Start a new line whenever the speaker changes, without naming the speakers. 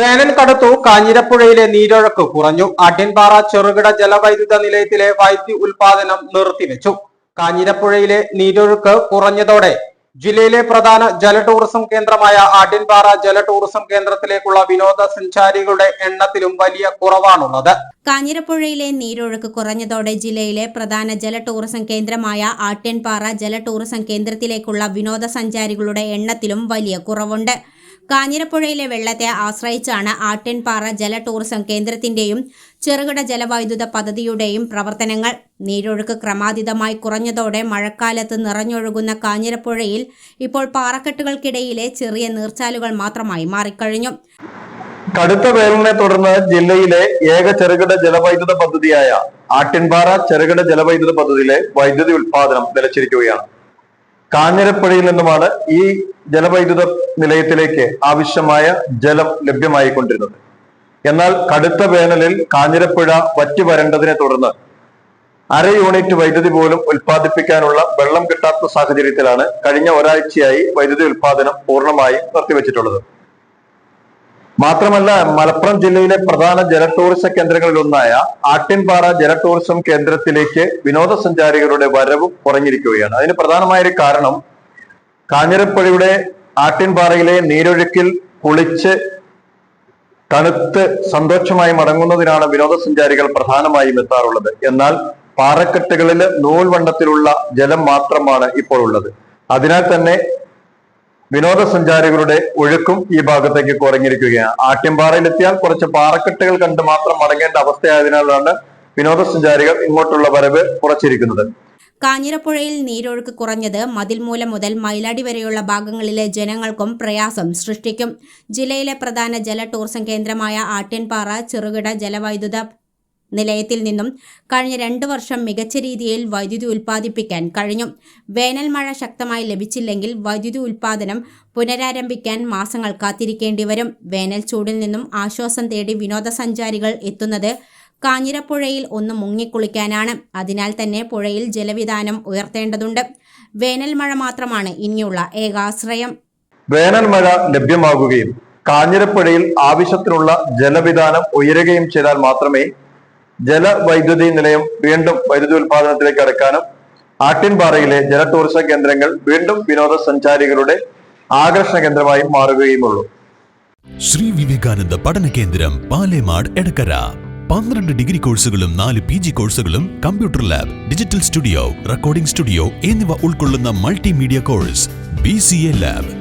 വേനൽ കടുത്തു കാഞ്ഞിരപ്പുഴയിലെ നീരൊഴുക്ക് കുറഞ്ഞു. അടിയൻപാറ ചെറുകിട ജലവൈദ്യുത നിലയത്തിലെ വൈദ്യുതി ഉൽപാദനം നിർത്തിവെച്ചു. കാഞ്ഞിരപ്പുഴയിലെ നീരൊഴുക്ക് കുറഞ്ഞതോടെ ജില്ലയിലെ പ്രധാന ജല ടൂറിസം കേന്ദ്രമായ ആട്യൻപാറ ജല ടൂറിസം കേന്ദ്രത്തിലേക്കുള്ള വിനോദസഞ്ചാരികളുടെ എണ്ണത്തിലും വലിയ കുറവാണുള്ളത്.
കാഞ്ഞിരപ്പുഴയിലെ നീരൊഴുക്ക് കുറഞ്ഞതോടെ ജില്ലയിലെ പ്രധാന ജല ടൂറിസം കേന്ദ്രമായ ആട്ടിൻപാറ ജല ടൂറിസം കേന്ദ്രത്തിലേക്കുള്ള വിനോദസഞ്ചാരികളുടെ എണ്ണത്തിലും വലിയ കുറവുണ്ട്. കാഞ്ഞിരപ്പുഴയിലെ വെള്ളത്തെ ആശ്രയിച്ചാണ് ആട്ടിൻപാറ ജല ടൂറിസം കേന്ദ്രത്തിന്റെയും ചെറുകിട ജലവൈദ്യുത പദ്ധതിയുടെയും പ്രവർത്തനങ്ങൾ. നീരൊഴുക്ക് ക്രമാതീതമായി കുറഞ്ഞതോടെ മഴക്കാലത്ത് നിറഞ്ഞൊഴുകുന്ന കാഞ്ഞിരപ്പുഴയിൽ ഇപ്പോൾ പാറക്കെട്ടുകൾക്കിടയിലെ ചെറിയ നീർച്ചാലുകൾ മാത്രമായി മാറിക്കഴിഞ്ഞു.
കടുത്ത വേനലിനെ തുടർന്ന് ജില്ലയിലെ ഏക ചെറുകിട ജലവൈദ്യുത പദ്ധതിയായ ആട്ടിൻപാറ ചെറുകിട ജലവൈദ്യുത പദ്ധതിയിലെ വൈദ്യുതി ഉൽപാദനം നിലച്ചിരിക്കുകയാണ് കാഞ്ഞിരപ്പുഴയിൽ നിന്നുമാണ് ഈ ജലവൈദ്യുത നിലയത്തിലേക്ക് ആവശ്യമായ ജലം ലഭ്യമായിക്കൊണ്ടിരുന്നത്. എന്നാൽ കടുത്ത വേനലിൽ കാഞ്ഞിരപ്പുഴ വറ്റി വരണ്ടതിനെ തുടർന്ന് അര യൂണിറ്റ് വൈദ്യുതി പോലും ഉൽപ്പാദിപ്പിക്കാനുള്ള വെള്ളം കിട്ടാത്ത സാഹചര്യത്തിലാണ് കഴിഞ്ഞ ഒരാഴ്ചയായി വൈദ്യുതി ഉൽപ്പാദനം പൂർണമായും നിർത്തിവെച്ചിട്ടുള്ളത്. മാത്രമല്ല മലപ്പുറം ജില്ലയിലെ പ്രധാന ജല ടൂറിസം കേന്ദ്രങ്ങളിലൊന്നായ ആട്ടിൻപാറ ജല ടൂറിസം കേന്ദ്രത്തിലേക്ക് വിനോദസഞ്ചാരികളുടെ വരവ് കുറഞ്ഞിരിക്കുകയാണ്. അതിന് പ്രധാനമായ ഒരു കാരണം കാഞ്ഞിരപ്പുഴയുടെ ആട്ടിൻപാറയിലെ നീരൊഴുക്കിൽ കുളിച്ച് തണുത്ത് സന്തോഷമായി മടങ്ങുന്നതിനാണ് വിനോദസഞ്ചാരികൾ പ്രധാനമായും എത്താറുള്ളത്. എന്നാൽ പാറക്കെട്ടുകളിൽ നൂൽവണ്ണത്തിലുള്ള ജലം മാത്രമാണ് ഇപ്പോൾ ഉള്ളത്. അതിനാൽ തന്നെ വിനോദസഞ്ചാരികളുടെ ഒഴുക്കും ഈ ഭാഗത്തേക്ക് കുറഞ്ഞിരിക്കുകയാണ് ആട്ടിൻപാറയിലെത്തിയാൽ കുറച്ച് പാറക്കെട്ടുകൾ കണ്ട് മാത്രം മടങ്ങേണ്ട അവസ്ഥയായതിനാലാണ് വിനോദസഞ്ചാരികൾ ഇങ്ങോട്ടുള്ള വരവ് കുറച്ചിരിക്കുന്നത്.
കാഞ്ഞിരപ്പുഴയിൽ നീരൊഴുക്ക് കുറഞ്ഞത് മതിൽമൂലം മുതൽ മയിലാടി വരെയുള്ള ഭാഗങ്ങളിലെ ജനങ്ങൾക്കും പ്രയാസം സൃഷ്ടിക്കും. ജില്ലയിലെ പ്രധാന ജല ടൂറിസം കേന്ദ്രമായ ആട്യൻപാറ ചെറുകിട ജലവൈദ്യുത നിലയത്തിൽ നിന്നും കഴിഞ്ഞ രണ്ടു വർഷം മികച്ച രീതിയിൽ വൈദ്യുതി ഉൽപ്പാദിപ്പിക്കാൻ കഴിഞ്ഞു. വേനൽ മഴ ശക്തമായി ലഭിച്ചില്ലെങ്കിൽ വൈദ്യുതി ഉൽപ്പാദനം പുനരാരംഭിക്കാൻ മാസങ്ങൾ കാത്തിരിക്കേണ്ടി വരും. വേനൽ ചൂടിൽ നിന്നും ആശ്വാസം തേടി വിനോദസഞ്ചാരികൾ എത്തുന്നത് കാഞ്ഞിരപ്പുഴയിൽ ഒന്ന് മുങ്ങിക്കുളിക്കാനാണ്. അതിനാൽ തന്നെ പുഴയിൽ ജലവിധാനം ഉയർത്തേണ്ടതുണ്ട്. വേനൽ മഴ മാത്രമാണ് ഇനിയുള്ള ഏകാശ്രയം.
വേനൽ മഴ ലഭ്യമാകുകയും കാഞ്ഞിരപ്പുഴയിൽ ആവശ്യത്തിനുള്ള ജലവിധാനം ഉയരുകയും ചെയ്താൽ മാത്രമേ ജലവൈദ്യുതി നിലയം വീണ്ടും വൈദ്യുതി ഉൽപാദനത്തിലേക്ക് അടക്കാനും ആട്ടിൻപാറയിലെ ജല ടൂറിസം കേന്ദ്രങ്ങൾ വീണ്ടും വിനോദസഞ്ചാരികളുടെ ആകർഷണ കേന്ദ്രമായി മാറുകയുമുള്ളൂ.
ശ്രീ വിവേകാനന്ദ പഠന കേന്ദ്രം പാലേമാട് എടക്കര. പന്ത്രണ്ട് ഡിഗ്രി കോഴ്സുകളും നാല് പി ജി കോഴ്സുകളും computer lab digital studio recording studio എന്നിവ ഉൾക്കൊള്ളുന്ന multimedia course B C A lab.